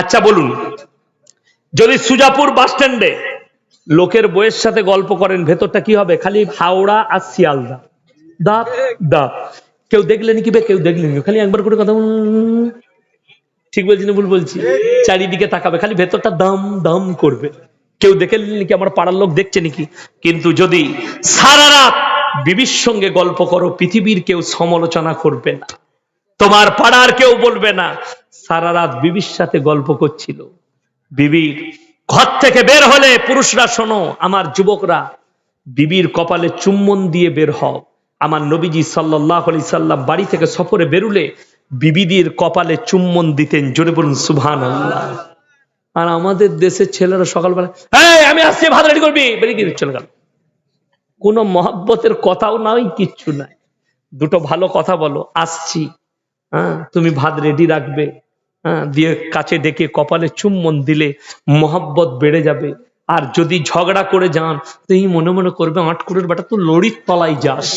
আচ্ছা বলুন। যদি সুজাপুর বাস স্ট্যান্ডে লোকের বইয়ের সাথে গল্প করেন, ভেতরটা কি হবে? খালি হাওড়া আর শিয়ালদা। দাপ দাপ কেউ দেখলেন কি কেউ দেখলেন খালি একবার করে কথা ঠিক বলছি না ভুল বলছি? চারিদিকে তাকাবে, খালি ভেতরটা দাম দাম করবে। কেউ দেখে নাকি? আমার পাড়ার লোক দেখছে নাকি? কিন্তু যদি সারা রাত বিবির সঙ্গে গল্প করো, পৃথিবীর কেউ সমালোচনা করবে না। তোমার পাড়ার কেউ বলবে না। সারা রাত বিবির সাথে গল্প করছিল। বিবির ঘর থেকে বের হলে পুরুষরা, শোনো, আমার যুবকরা, বিবির কপালে চুম্বন দিয়ে বের হও। আমার নবীজি সাল্লাহ আলি সাল্লাম বাড়ি থেকে সফরে বেরুলে বিবিদের কপালে চুম্বন দিতেন, জোরে বলুন সুভান আর আমাদের দেশের ছেলেরা সকালবেলা, এই, আমি আসছি, ভাত রেডি কোনো মহাব্বতের কথাও নাই, কিচ্ছু নাই। দুটো ভালো কথা বলো, আসছি। হ্যাঁ তুমি ভাত রেডি রাখবে। হ্যাঁ দিয়ে কাছে ডেকে কপালে চুম্বন দিলে মহাব্বত বেড়ে যাবে। আর যদি ঝগড়া করে যান তো এই মনে মনে করবে আটকুড়ের বেটা তুই লড়ির তলায় যাস।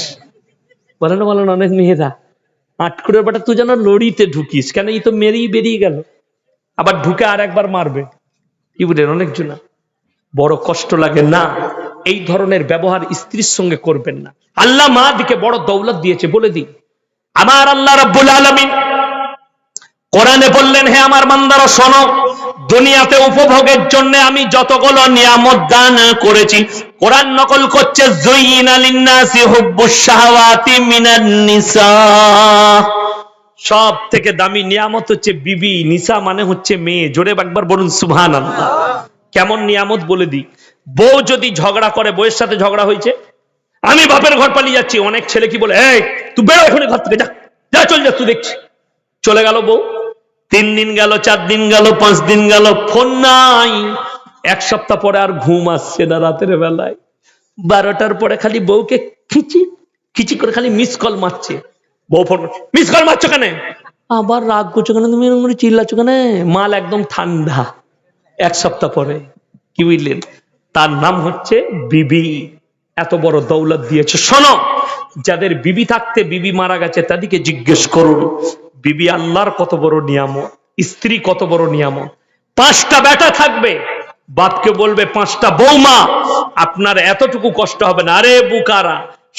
বলে না বলেন অনেক মেয়েরা আটকুড়ের বেটা তুই যেন লড়িতে ঢুকিস, কেন এই তো মেরেই বেরিয়ে গেল। আবার ঢুকে আর একবার মারবে। কি বলেন অনেকজনা বড় কষ্ট লাগে না, এই ধরনের ব্যবহার স্ত্রীর সঙ্গে করবেন না। আল্লাহ মা দিকে বড় দৌলত দিয়েছে, বলে দিই। আমার আল্লাহ রাব্বুল আলামিন কোরআনে বললেন, হে আমার বান্দারা, শোনো, দুনিয়াতে উপভোগের জন্য আমি যতগুলো নিয়ামত দান করেছি, কোরআন নকল করছে সব থেকে দামি নিয়ামত হচ্ছে বিবি, নিসা মানে হচ্ছে মেয়ে। জোরে একবার বলুন, সুবহানাল্লাহ। কেমন নিয়ামত বলে দিই? বউ যদি ঝগড়া করে, বউয়ের সাথে ঝগড়া হয়েছে, আমি বাপের ঘর পালিয়ে যাচ্ছি। অনেক ছেলে কি বলে, এই, তুই বেরো এখানে ঘর থেকে, যা যা চল, যা, তুই দেখছি। চলে গেল বউ। তিন দিন গেল, চার দিন গেল, পাঁচ দিন গেল, ফোন নাই। এক সপ্তাহ পরে আর ঘুম আসছে না রাতের বেলায়। বারোটার পরে খালি বউকে খিচি খিচি করে খালি মিস কল মারছে। বউ ফোন মিস কল মারছো কেন? আবার রাগ করছ কেন তুমি? এরকম চিল্লাচ্ছ কেন? মাল একদম ঠান্ডা। এক সপ্তাহ পরে, কি বুঝলেন? তার নাম হচ্ছে বিবি। এত বড় দৌলত দিয়েছে। শোনো, যাদের বিবি থাকতে বিবি মারা গেছে, তাদেরকে জিজ্ঞেস করুন। বিবি আল্লাহর কত বড় নিয়ামত, স্ত্রী কত বড় নিয়ামত। পাঁচটা বেটা থাকবে, বাপকে বলবে পাঁচটা বৌমা, আপনার এতটুকু কষ্ট হবে না। আরে বুকারা,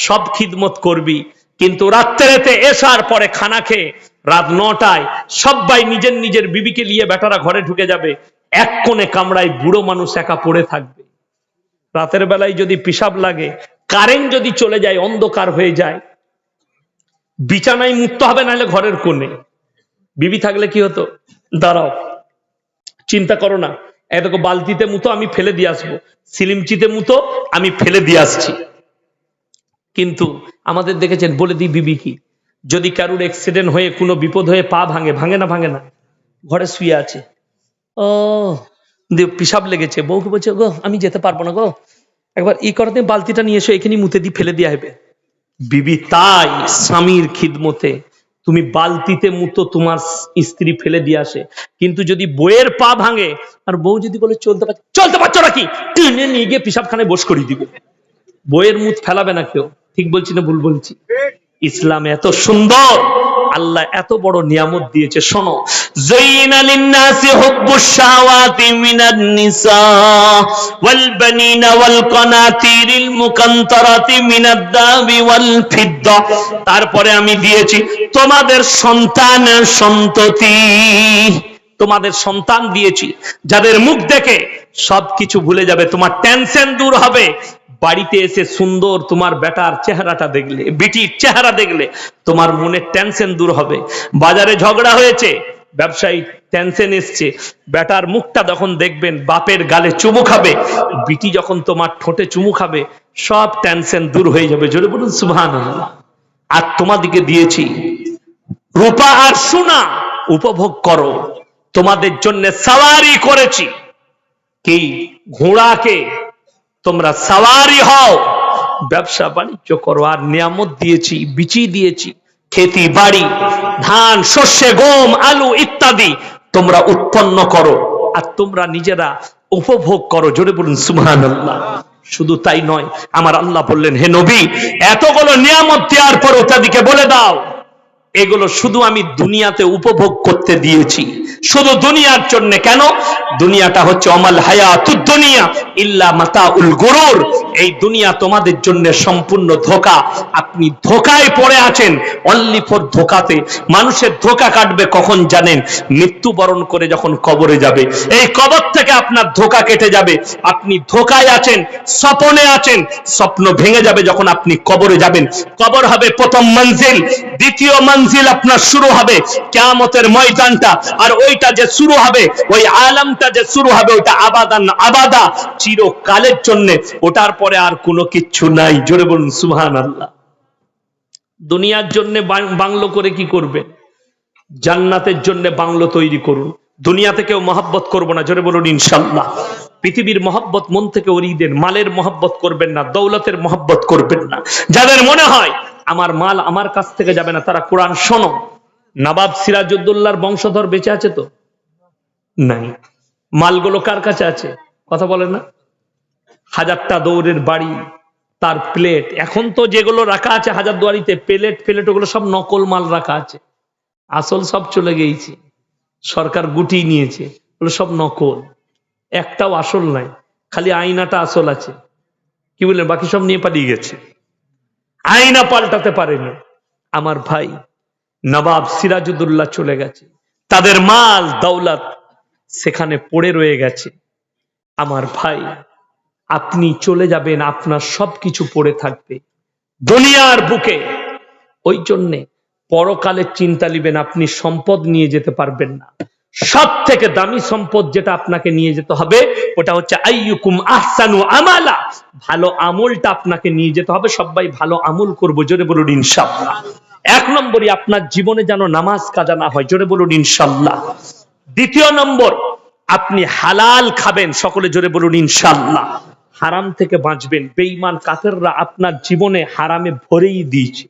সব খিদমত করবি, কিন্তু রাত্রেতে এসার পরে খানা খেয়ে রাত নটায় সবাই নিজের নিজের বিবিকে নিয়ে বেটারা ঘরে ঢুকে যাবে। এক কোণে কামড়ায় বুড়ো মানুষ একা পড়ে থাকবে। রাতের বেলায় যদি পিসাব লাগে, কারেন্ট যদি চলে যায়, অন্ধকার হয়ে যায় বিছানায় মুক্ত হবে, নাহলে ঘরের কোণে। বিবি থাকলে কি হতো? দাঁড়াও। চিন্তা করো না। এতকে বালতিতে মুতো, আমি ফেলে দিয়ে আসব। সিলিমচিতে মুতো, আমি ফেলে দিয়ে আসছি। কিন্তু আমাদের দেখেছেন, বলে দিই বিবি কি, যদি কারুর অ্যাক্সিডেন্ট হয়ে, কোনো বিপদ হয়ে, পা ভাঙে ভাঙে না ভাঙে না, ঘরে শুয়ে আছে। ও দিয়ে পিসাব লেগেছে। বউকে বলছে, গো, আমি যেতে পারব না গো। একবার ই করতে, বালতিটা নিয়ে এসো, এখানে মুতে দিয়ে ফেলে দিয়ে হবে বিবি তাই স্বামীর খিদমতে। তুমি বালতিতে মুতো তোমার স্ত্রী ফেলে দিয়ে আসে। কিন্তু যদি বইয়ের পা ভাঙে, আর বউ যদি বলে, চলতে পারছে চলতে পারছ নাকি টেনে নিয়ে গিয়ে পিসাবখানে বস করিয়ে দিবে। বইয়ের মুখ ফেলাবে না কেউ। ঠিক বলছি না ভুল বলছি? ইসলাম এত সুন্দর! আল্লাহ এত বড় নিয়ামত দিয়েছে, শোনো। তারপরে আমি দিয়েছি, তোমাদের সন্তান সন্ততি। তোমাদের সন্তান দিয়েছি, যাদের মুখ দেখে সবকিছু ভুলে যাবে, তোমার টেনশন দূর হবে। বাড়িতে এসে সুন্দর তোমার বেটার চেহারাটা দেখলে, বিটির চেহারা দেখলে, তোমার মনে টেনশন দূর হবে। বাজারে ঝগড়া হয়েছে, ব্যবসায়ী টেনশন এসছে। বেটার মুখটা যখন দেখবেন, বাপের গালে চুমু খাবে, বিটি যখন তোমার ঠোঁটে চুমু খাবে, সব টেনশন দূর হয়ে যাবে। জোরে বলুন, সুবহানাল্লাহ। আর তোমাদিকে দিয়েছি, রূপা আর সোনা উপভোগ করো। তোমাদের জন্য সাওয়ারি করেছি। কি? ঘোড়াকে তোমরা সাওয়ারি হও। ব্যবসা বাণিজ্য করো, আর নিয়ামত দিয়েছি, বিচি দিয়েছি, খেতি বাড়ি, ধান শস্যে গম, আলু ইত্যাদি তোমরা উৎপন্ন করো, আর তোমরা নিজেরা উপভোগ করো। জোরে বলুন, সুবহানাল্লাহ। শুধু তাই নয়, আমার আল্লাহ বললেন, হে নবী, এতগুলো নিয়ামত দেওয়ার পর তাদেরকে বলে দাও। এগুলো শুধু আমি দুনিয়াতে উপভোগ করতে দিয়েছি। শুধু দুনিয়ার জন্য কেন? দুনিয়াটা হচ্ছে অমাল হায়াতুদ দুনিয়া, ইল্লা মাতা উল গরুর। এই দুনিয়া তোমাদের জন্য সম্পূর্ণ ধোকা। আপনি ধোকায় পড়ে আছেন অনলি ফর ধোকাতে। মানুষের ধোকা কাটবে কখন জানেন? মৃত্যুবরণ করে যখন কবরে যাবে। এই কবর থেকে আপনার ধোকা কেটে যাবে। আপনি ধোকায় আছেন, স্বপনে আছেন, স্বপ্ন ভেঙে যাবে যখন আপনি কবরে যাবেন। কবর হবে প্রথম মঞ্জিল, দ্বিতীয় মঞ্জিল আপনার শুরু হবে কেয়ামতের ময়দানটা। আর ওইটা যে শুরু হবে, ওই আলামটা যে শুরু হবে, ওইটা আবাদান আবাদা। চিরকালের জন্য ওটার পরে আর কোনো কিচ্ছু নাই। জোরে বলুন সুবহান আল্লাহ দুনিয়ার জন্য বাংলো করে কি করবে? জান্নাতের জন্য বাংলো তৈরি করুন। দুনিয়াতে কেউ মহাব্বত করব না, জোরে বলুন, ইনশাল্লাহ। পৃথিবীর মহব্বত মন থেকে উড়িয়ে দেন মালের মহব্বত করবেন না, দৌলতের মহব্বত করবেন না। যাদের মনে হয় আমার মাল আমার কাছ থেকে যাবে না, তারা কোরআন শোনো। নবাব সিরাজউদ্দৌলার বংশধর বেঁচে আছে তো? নাই। মালগুলো কার কাছে আছে? কথা বলে না। হাজারটা দৌড়ের বাড়ি, তার প্লেট। এখন তো যেগুলো রাখা আছে হাজার দুয়ারিতে, প্লেট প্লেট, ওগুলো সব নকল মাল রাখা আছে। আসল সব চলে গিয়েছে। সরকার গুটি নিয়েছে, ওগুলো সব নকল। একটাও আসল নাই, খালি আয়নাটা আসল আছে। কি বললেন? বাকি সব নিয়ে পালিয়ে গেছে। আয়না পাল্টাতে পারেনি। আমার ভাই নবাব সিরাজুদ্দৌল্লাহ চলে গেছে। তাদের মাল, দৌলত সেখানে পড়ে রয়ে গেছে। আমার ভাই, আপনি চলে যাবেন, আপনার সবকিছু পড়ে থাকবে। দুনিয়ার বুকে। ওই জন্যে পরকালের চিন্তা নিবেন, আপনি সম্পদ নিয়ে যেতে পারবেন না। সব থেকে দামি সম্পদ যেটা আপনাকে নিয়ে যেতে হবে, ওটা হচ্ছে আইয়ুকুম আহসানু আমালা। ভালো আমলটা আপনাকে নিয়ে যেতে হবে, সবাই ভালো আমল করব, জোরে বলুন ইনশাআল্লাহ। এক নম্বরই আপনার জীবনে যেন নামাজ কাজা না হয়, জোরে বলুন দ্বিতীয় নম্বর, আপনি হালাল খাবেন, সকলে জোরে বলুন ইনশাআল্লাহ। হারাম থেকে বাঁচবেন, বেঈমান কাফেররা আপনার জীবনে হারামে ভরেই দিয়েছে।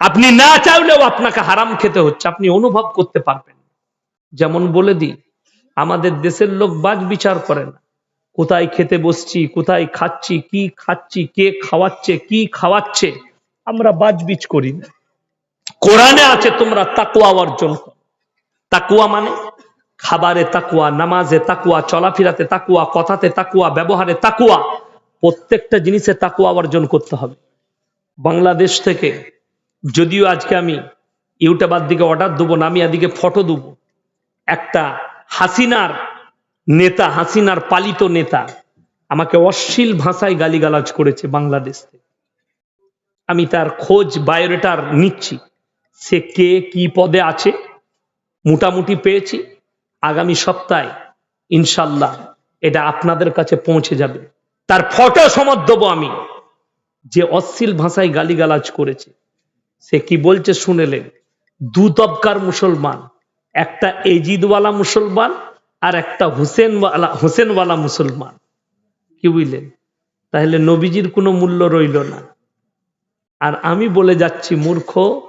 আপনি না চাইলেও আপনাকে হারাম খেতে হচ্ছে, আপনি অনুভব করতে পারবেন। যেমন বলে দিই, আমাদের দেশের লোক বাজ বিচার করে না। কোথায় খেতে বসছি, কোথায় খাচ্ছি, কি খাচ্ছি, কে খাওয়াচ্ছে, কি খাওয়াচ্ছে, আমরা বাজবিচ করি না। কোরআনে আছে তোমরা তাকুয়া অর্জন তাকুয়া মানে খাবারে তাকুয়া নামাজে তাকুয়া চলাফেরাতে তাকুয়া কথাতে তাকুয়া ব্যবহারে তাকুয়া প্রত্যেকটা জিনিসে তাকুয়া অর্জন করতে হবে। বাংলাদেশ থেকে যদিও আজকে আমি ইউটিউবার দিকে অর্ডার দেবো না, আমি এদিকে ফটো দেবো। একটা হাসিনার নেতা, হাসিনার পালিত নেতা আমাকে অশ্লীল ভাষায় গালিগালাজ করেছে বাংলাদেশ আমি তার খোঁজ, বায়োডেটার নিচ্ছি। সে কে, কি পদে আছে, মোটামুটি পেয়েছি। আগামী সপ্তাহে ইনশাল্লাহ এটা আপনাদের কাছে পৌঁছে যাবে। তার ফটো সমত দেবো আমি, যে অশ্লীল ভাষায় গালিগালাজ করেছে। সে কি বলছে শুনেলেন দু তবকার মুসলমান একটা এজিদওয়ালা মুসলমান আর একটা হুসেনওয়ালা, হোসেনওয়ালা মুসলমান। কি বুঝলেন? তাহলে নবীজির কোনো মূল্য রইল না। আর আমি বলে যাচ্ছি, মূর্খ,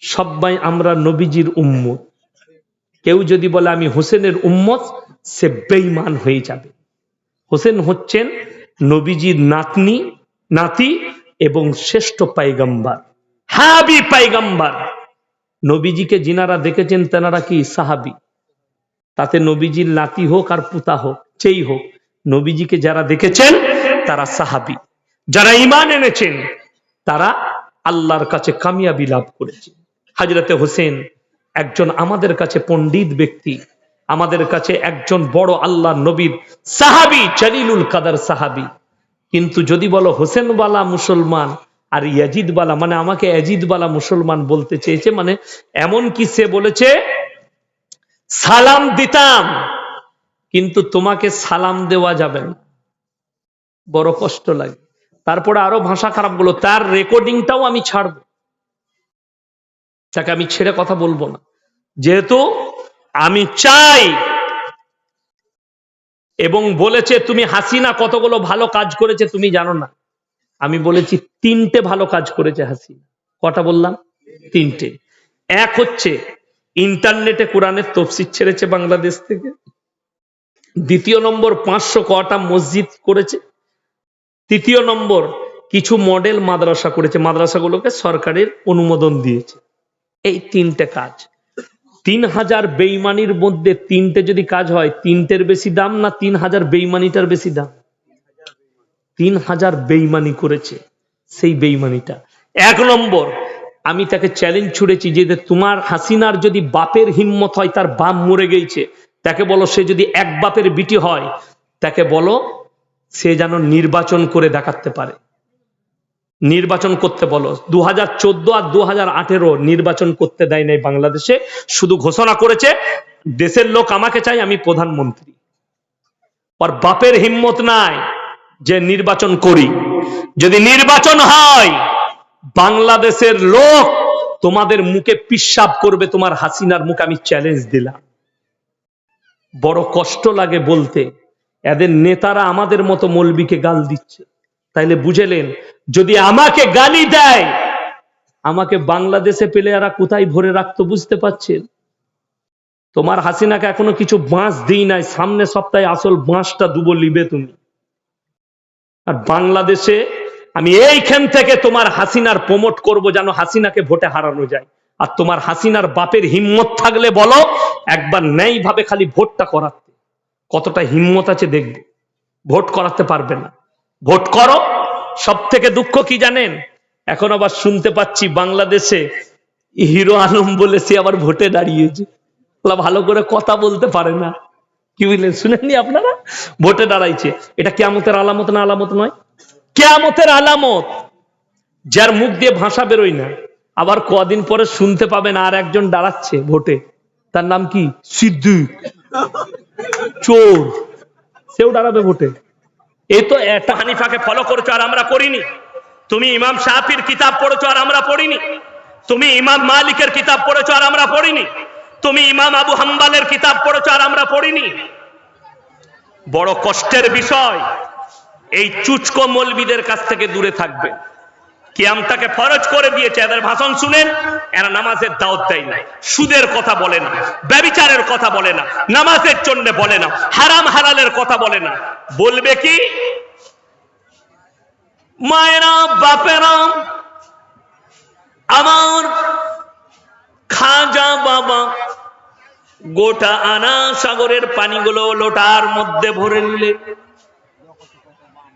সবাই আমরা নবীজির উম্মত। কেউ যদি বলে আমি হোসেনের উম্মত, সে বেইমান হয়ে যাবে। হোসেন হচ্ছেন নবীজির নাতনি, নাতি এবং শ্রেষ্ঠ পাইগাম্বার। হাবি পাইগাম্বার। নবীজিকে যিনারা দেখেছেন তেনারা কি সাহাবি? তাতে নবীজির নাতি হোক আর পুতা হোক, যেই হোক, নবীজিকে যারা দেখেছেন, তারা সাহাবি। যারা ইমান এনেছেন, তারা আল্লাহর কাছে কামিয়াবি লাভ করেছে হাজরতে হোসেন একজন আমাদের কাছে পণ্ডিত ব্যক্তি, আমাদের কাছে একজন বড় আল্লাহ নবীর সাহাবি, জালিলুল কাদার সাহাবি। কিন্তু যদি বলো হোসেনওয়ালা মুসলমান আর ইয়াজিদওয়ালা মানে আমাকে ইয়াজিদওয়ালা মুসলমান বলতে চেয়েছে মানে এমন কি সে বলেছে, সালাম দিতাম, কিন্তু তোমাকে সালাম দেওয়া যাবে না। বড় কষ্ট লাগে। তারপরে আরও ভাষা খারাপ বলো তার রেকর্ডিংটাও আমি ছাড়বো। তাকে আমি ছেড়ে কথা বলব না। যেহেতু আমি চাই, এবং বলেছে, তুমি হাসিনা কতগুলো ভালো কাজ করেছে তুমি জানো না। আমি বলেছি তিনটে ভালো কাজ করেছে হাসিনা। কটা বললাম? তিনটে। এক হচ্ছে ইন্টারনেটে কোরআনের তফসির ছেড়েছে বাংলাদেশ থেকে। দ্বিতীয় নম্বর পাঁচশো কটা মসজিদ করেছে। তৃতীয় নম্বর কিছু মডেল মাদ্রাসা করেছে। মাদ্রাসাগুলোকে সরকারের অনুমোদন দিয়েছে। এই তিনটে কাজ। তিন হাজার বেইমানির মধ্যে তিনটে যদি কাজ হয়, তিনটের বেশি দাম না তিন হাজার বেইমানিটার বেশি দাম? তিন হাজার বেইমানি করেছে সেই বেইমানিটা। এক নম্বর, আমি তাকে চ্যালেঞ্জ ছুড়েছি যে তোমার হাসিনার যদি বাপের হিম্মত হয়, তার বাপ মরে গেছে তাকে বলো, সে যদি এক বাপের বিটি হয়, তাকে বলো, সে যেন নির্বাচন করে দেখাতে পারে। নির্বাচন করতে বলো। দু হাজার চোদ্দ আর দু হাজার আঠেরো নির্বাচন করতে দেয় নাই বাংলাদেশে। শুধু ঘোষণা করেছে, দেশের লোক আমাকে চাই আমি প্রধানমন্ত্রী। আর বাপের হিম্মত নাই। যে নির্বাচন করি। যদি নির্বাচন হয়, বাংলাদেশের লোক তোমাদের মুখে পিসাব করবে, তোমার হাসিনার মুখে আমি চ্যালেঞ্জ দিলাম। বড় কষ্ট লাগে বলতে। এদের নেতারা আমাদের মতো মলবিকে গাল দিচ্ছে। তাইলে বুঝেলেন, যদি আমাকে গালি দেয়, আমাকে বাংলাদেশে পেলে এরা কোথায় ভরে রাখতো বুঝতে পারছেন? তোমার হাসিনাকে এখনও কিছু বাঁশ দিই নাই, সামনে সপ্তাহে আসল বাঁশটা দুবো লিবে তুমি। আর বাংলাদেশে আমি এইখান থেকে তোমার হাসিনার প্রমোট করব যেন হাসিনাকে ভোটে হারানো যায়। আর তোমার হাসিনার বাপের হিম্মত থাকলে বলো, একবার নেই ভাবে খালি ভোটটা করাতে। কতটা হিম্মত আছে দেখবে। ভোট করাতে পারবে না। ভোট করো। সব থেকে দুঃখ কি জানেন? এখন আবার শুনতে পাচ্ছি বাংলাদেশে হিরো আলম বলে সে আবার ভোটে দাঁড়িয়েছে। ভালো করে কথা বলতে পারে না। কি বুঝলেন শুনেননি আপনারা? ভোটে দাঁড়াইছে। এটা কেয়ামতের আলামত না আলামত নয়? কেয়ামতের আলামত, যার মুখ দিয়ে ভাষা বেরোয় না, আবার কদিন পরে শুনতে পাবেন আর একজন দাঁড়াচ্ছে ভোটে। তার নাম কি? সিদ্দিক চোর। সেও দাঁড়াবে ভোটে। এই তো একটা হানিফাকে ফলো করেছ আর আমরা করিনি। তুমি ইমাম শাহির কিতাব পড়েছো আর আমরা পড়িনি। তুমি ইমাম মালিকের কিতাব পড়েছো আর আমরা পড়িনি। তুমি ইমাম আবু হাম্বালের কিতাব পড়েছো আর আমরা পড়িনি। বড় কষ্টের বিষয়, এই চুচকো মলবিদের কাছ থেকে দূরে থাকবে। কিয়ামটাকে ফরজ করে দিয়েছে, এদের ভাষণ শুনেন, এরা নামাজের দাওয়াত দেয় সুদের কথা বলে না, ব্যবিচারের কথা বলে না, নামাজের বলে না, হারাম হালালের কথা বলে না। বলবে কি? মায়েরা, বাপেরা, আমার খাজা বাবা। গোটা আনা সাগরের পানিগুলো লোটার মধ্যে ভরে নিলে।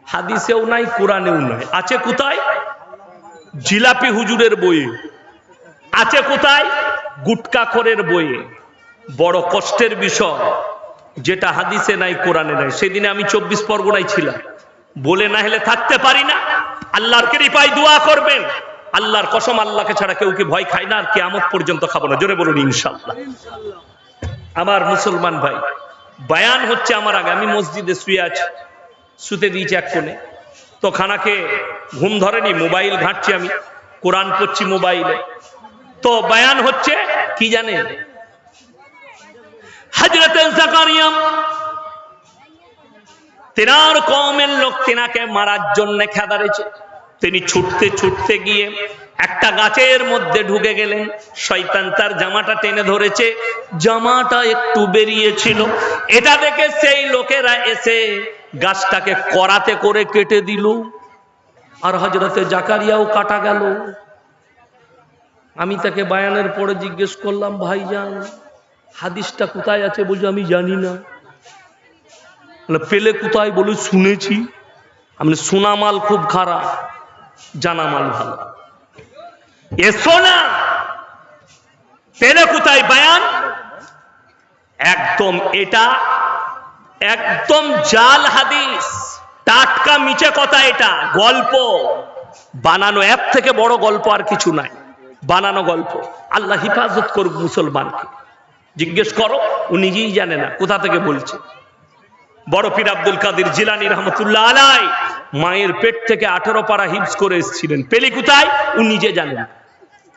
হাদিসেও নাই, কোরআনেও নাই। আছে কোথায়? জিলাপি হুজুরের বইয়ে আছে কোথায়? গুটকাখরের বইয়ে বড় কষ্টের বিষয়। যেটা হাদিসে নাই, কোরআনে নাই। সেদিনে আমি চব্বিশ পরগনায় ছিলাম। বলে না হলে থাকতে পারি না। আল্লাহর কৃপায় দোয়া করবেন। আল্লাহর কসম আল্লাহকে ছাড়া কেউ কি ভয় খায় না? আর কেয়ামত পর্যন্ত খাব না। জোরে বলুন ইনশাল্লাহ আমার মুসলমান ভাই, বায়ান হচ্ছে আমার আগে। আমি মসজিদে শুয়ে আছি, শুতে দিয়েছি এক কোণে। তো খানাকে ঘুম ধরেনি, মোবাইল ঘাঁটছি আমি। কোরআন পড়ছি মোবাইলে। তো বায়ান হচ্ছে, কি জানে তেনার কমের লোক তেনাকে মারার জন্য খেদারেছে তিনি ছুটতে ছুটতে গিয়ে একটা গাছের মধ্যে ঢুকে গেলেন। শয়তান তার জামাটা টেনে ধরেছে। জামাটা একটু বেরিয়েছিল। এটা দেখে সেই লোকেরা এসে গাছটাকে করাতে করে কেটে দিল। আর হজরতে জাকারিয়াও কাটা গেল। আমি তাকে বায়ানের পরে জিজ্ঞেস করলাম, ভাইজান, হাদিসটা কোথায় আছে বলছো আমি জানি না। পেলে কোথায় বলে শুনেছি। আমি সোনামাল খুব খারাপ। জানা মাল ভালো। এসো না পেলে কোথায় বায়ান? একদম এটা, একদম জাল হাদিস। টাটকা মিছে কথা এটা, গল্প। বানানো এক থেকে বড় গল্প আর কিছু নাই। বানানো গল্প। আল্লাহ হিফাজত করুক মুসলমানকে। জিজ্ঞেস করো, ও নিজেই জানে না, কোথা থেকে বলছে? বড় পীর আব্দুল কাদের জিলানি রহমতুল্লাহ আলাই মায়ের পেট থেকে আঠারো পারা হিপস করে এসেছিলেন। পেলি কোথায়? ও নিজে জানেন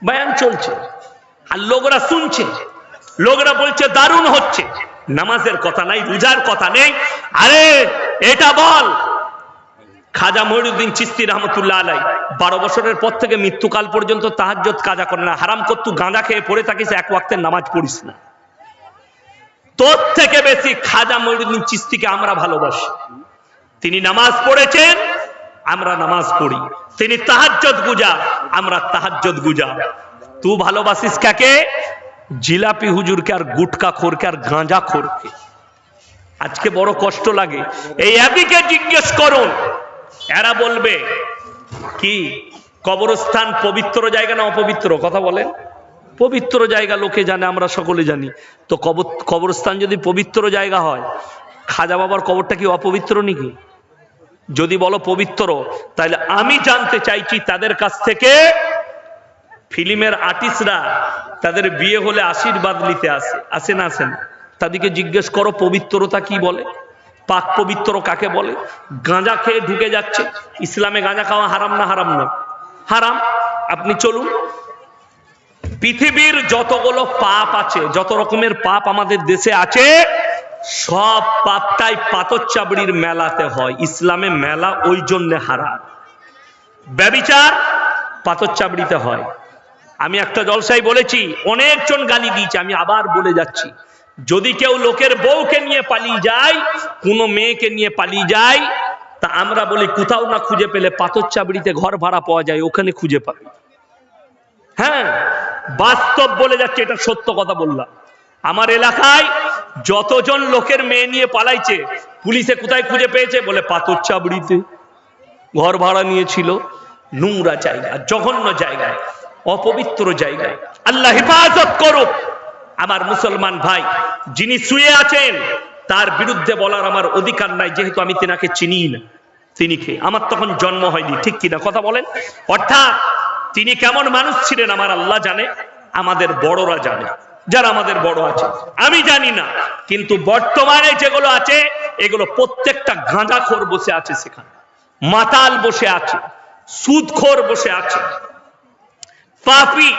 বয়ান চলছে। আর লোকরা শুনছে। লোকরা বলছে, দারুণ হচ্ছে। নামাজের কথা নাই, রোজার কথা নেই। আরে, এটা বল। খাজা মহিউদ্দিন চিস্তি রহমতুল্লাহ আলাই বারো বছরের পর থেকে মৃত্যুকাল পর্যন্ত তাহাজ্জত কাজা করে না। হারাম করতু গাঁদা খেয়ে পড়ে থাকিস, এক ওয়াক্তের নামাজ পড়িস না। তোর থেকে বেশি খাজা মহিউদ্দিন চিস্তিকে আমরা ভালোবাসি। তিনি নামাজ পড়েছেন, আমরা নামাজ পড়ি। তিনি তাহাজ্জত গুজা, আমরা তাহাজ্জত গুজা। তু ভালোবাসিস কাকে? জিলাপি হুজুরকে আর গুটকা খোরকে আর গাঁজা খোরকে। আজকে বড় কষ্ট লাগে। এই অ্যাবিকে জিজ্ঞেস করুন। এরা বলবে, কি? কবরস্থান পবিত্র জায়গা না অপবিত্র? কথা বলেন। পবিত্র জায়গা লোকে জানে, আমরা সকলে জানি। তো কবর কবরস্থান যদি পবিত্র জায়গা হয়, খাজা বাবার কবরটা কি অপবিত্র নাকি? যদি বলো পবিত্র, তাহলে আমি জানতে চাইছি তাদের কাছ থেকে ফিল্মের আর্টিস্টরা তাদের বিয়ে হলে আশীর্বাদ নিতে আসে আসে না আসেন তাদেরকে জিজ্ঞেস করো, পবিত্রতা কি বলে? পাক পবিত্র কাকে বলে? গাঁজা খেয়ে ঢুকে যাচ্ছে। ইসলামে গাঁজা খাওয়া হারাম না হারাম না? হারাম। আপনি চলুন। পৃথিবীর যতগুলো পাপ আছে, যত রকমের পাপ আমাদের দেশে আছে সব পাপটাই পাথর চাবড়ির মেলাতে হয়। ইসলামে মেলা ওই জন্য হারাম। ব্যবিচার পাথর চাবড়িতে হয়। আমি একটা জলসাই বলেছি, অনেকজন গালি দিয়েছে, আমি আবার বলে যাচ্ছি। যদি কেউ লোকের বউকে নিয়ে পালিয়ে যায়, কোনো মেয়েকে নিয়ে পালিয়ে যায়, তা আমরা বলি, কোথাও না খুঁজে পেলে পাথর চাবড়িতে ঘর ভাড়া পাওয়া যায়, ওখানে খুঁজে পাবে। হ্যাঁ বাস্তব বলে যাচ্ছে, এটা সত্য কথা বললাম। আমার এলাকায় যতজন লোকের মেয়ে নিয়ে পালাইছে, পুলিশে কোথায় খুঁজে পেয়েছে? বলে পাথর চাবড়িতে ঘর ভাড়া নিয়েছিল, নোংরা জায়গা জঘন্য জায়গায়, অপবিত্র জায়গায়। আল্লাহ হেফাজত করুক আমার মুসলমান ভাই, যিনি শুয়ে আছেন, তার বিরুদ্ধে বলার আমার অধিকার নাই, যেহেতু আমি তেনাকে চিনি না। তিনি কে? আমার তখন জন্ম হয়নি, ঠিক কিনা কথা বলেন? অর্থাৎ তিনি কেমন মানুষ ছিলেন, আমার আল্লাহ জানে, আমাদের বড়রা জানে। যারা আমাদের বড় আছে। আমি জানি না, কিন্তু বর্তমানে যেগুলো আছে, এগুলো প্রত্যেকটা গাঁজাখোর বসে আছে সেখানে। মাতাল বসে আছে, সুদখোর বসে আছে। পাপি,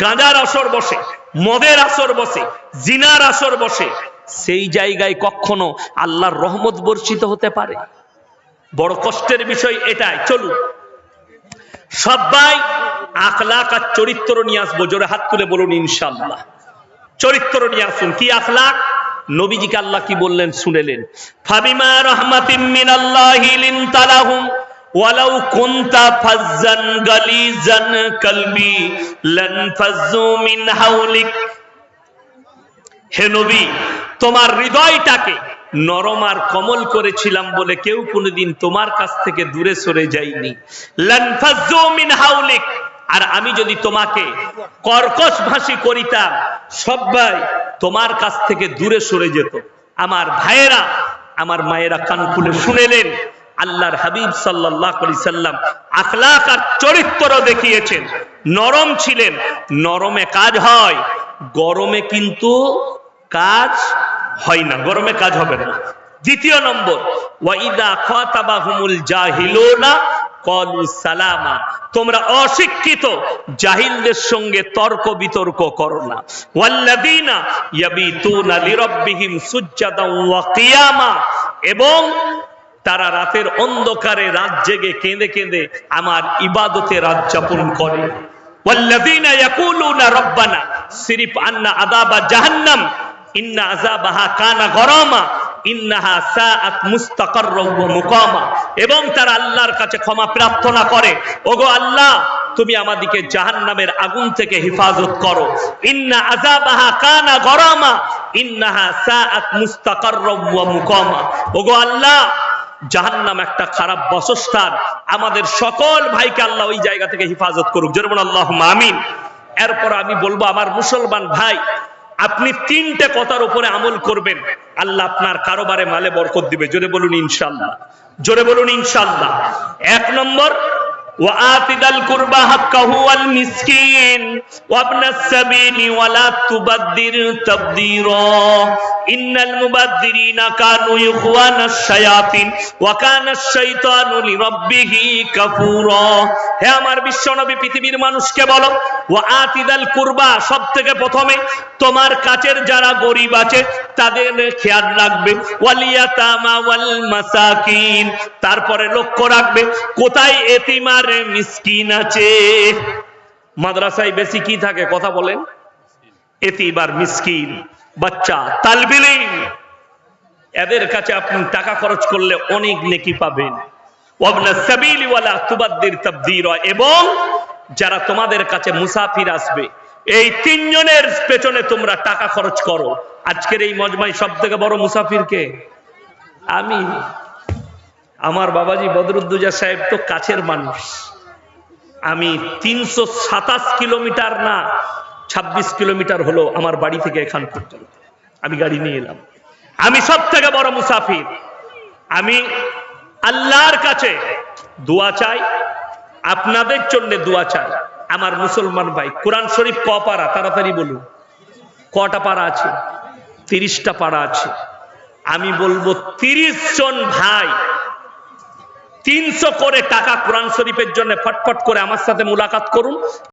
গাঁজার আসর বসে, মদের আসর বসে, জিনার আসর বসে। সেই জায়গায় কখনো আল্লাহর রহমত বর্ষিত হতে পারে? বড় কষ্টের বিষয় এটাই। চলুন। সবাই আখলাক আর চরিত্র নিয়ে আসব, জোরে হাত তুলে বলুন ইনশাল্লাহ চরিত্র নিয়ে আসুন। কি আখলাক? নবীজিকে আল্লাহ কি বললেন? শুনেলেন। ফাবিমা রহমাতিম মিনাল্লাহি লিনতালাহুম ওয়ালাউ কুনতা ফাজ্জান গালিজান কলবি মিন হাওলিক। হে নবী, তোমার হৃদয়টাকে নরম আর কমল করেছিলাম বলে কেউ কোনোদিন তোমার কাছ থেকে দূরে সরে যায়নি। লানফাজ্জু মিন হাওলিক আর আমি যদি তোমাকে কর্কশ ভাষী করিতাম সবাই তোমার কাছ থেকে দূরে সরে যেত। আমার ভাইয়েরা, আমার মায়েরা কান খুলে শুনেলেন। আল্লাহর হাবিব সাল্লাহ সাল্লাম আখলাক আর চরিত্র দেখিয়েছেন। নরম ছিলেন। নরমে কাজ হয়। গরমে কিন্তু কাজ হয় না। গরমে কাজ হবে না। দ্বিতীয় নম্বর ওয়াইদা খাতাবাহুমুল জাহিলুনা কলু সালামা। তোমরা অশিক্ষিত, জাহিলদের সঙ্গে তর্ক বিতর্ক করো না। এবং তারা রাতের অন্ধকারে রাত জেগে কেঁদে কেঁদে আমার ইবাদতে রাত যাপন করে। রব্বানা, সিরিফ আন্না আযাবা জাহান্নাম, ইন্না আজাবাহা কানা গরমা। ইন্নাহা সাআত মুস্তাকাররা ওয়া মুকামা। এবং তারা আল্লাহর কাছে ক্ষমা প্রার্থনা করে, ওগো আল্লাহ, তুমি আমাদিকে জাহান্নামের আগুন থেকে হেফাজত করো। ইন্না আযাবাহা কানা গরামা। ইন্নাহা সাআত মুস্তাকাররা ওয়া মুকামা। ওগো আল্লাহ, জাহান্নাম একটা খারাপ বাসস্থান। আমাদের সকল ভাইকে আল্লাহ ওই জায়গা থেকে হেফাজত করুক। বলুন আল্লাহুম্মা আমিন। এরপর আমি বলব, আমার মুসলমান ভাই আপনি তিনটে কথার উপরে আমল করবেন। আল্লাহ আপনার কারোবারে মালে বরকত দিবে। জোরে বলুন ইনশাল্লাহ। জোরে বলুন ইনশাল্লাহ। এক নম্বর وآت ذا القربى حقه والمسكين وابن السبيل ولا تبذر تبذيرا إن المبذرين كانوا إخوان الشياطين وكان الشيطان لربه كفورا হে আমার বিশ্বনবী পৃথিবীর মানুষকে বলো ও আতিদাল কুরবা সব থেকে প্রথমে তোমার কাছের যারা গরিব আছে তাদের খেয়াল রাখবে ওয়ালিয়াতামা ওয়াল মাসাকিন তারপরে লক্ষ্য রাখবে কোথায় এতিমার মিসকিন আছে। মাদ্রাসায় বেশি কি থাকে? কথা বলেন। এতিবার মিসকিন, বাচ্চা তালবিলিম এদের কাছে আপনি টাকা খরচ করলে অনেক নেকি পাবেন। এবং যারা তোমাদের কাছে মুসাফির আসবে, এই তিনজনের পেছনে তোমরা টাকা খরচ করো। আজকের এই মজমাই সব থেকে বড় মুসাফির কে আমি। আমার বাবাজি বদরুদ্দুজা সাহেব তো কাছের মানুষ। আমি তিনশো সাতাশ কিলোমিটার না ২৬ কিলোমিটার হলো আমার বাড়ি থেকে এখান পর্যন্ত। আমি গাড়ি নিয়ে এলাম। আমি সব থেকে বড় মুসাফির। আমি আল্লাহর কাছে দোয়া চাই, আপনাদের জন্য দোয়া চাই। আমার মুসলমান ভাই, কোরআন শরীফ ক পারা? তাড়াতাড়ি বলুন। কটা পারা আছে? তিরিশটা পারা আছে। আমি বলব তিরিশ জন ভাই তিনশো করে টাকা কোরআন শরীফের জন্য ফটফট করে আমার সাথে মুলাকাত করুন।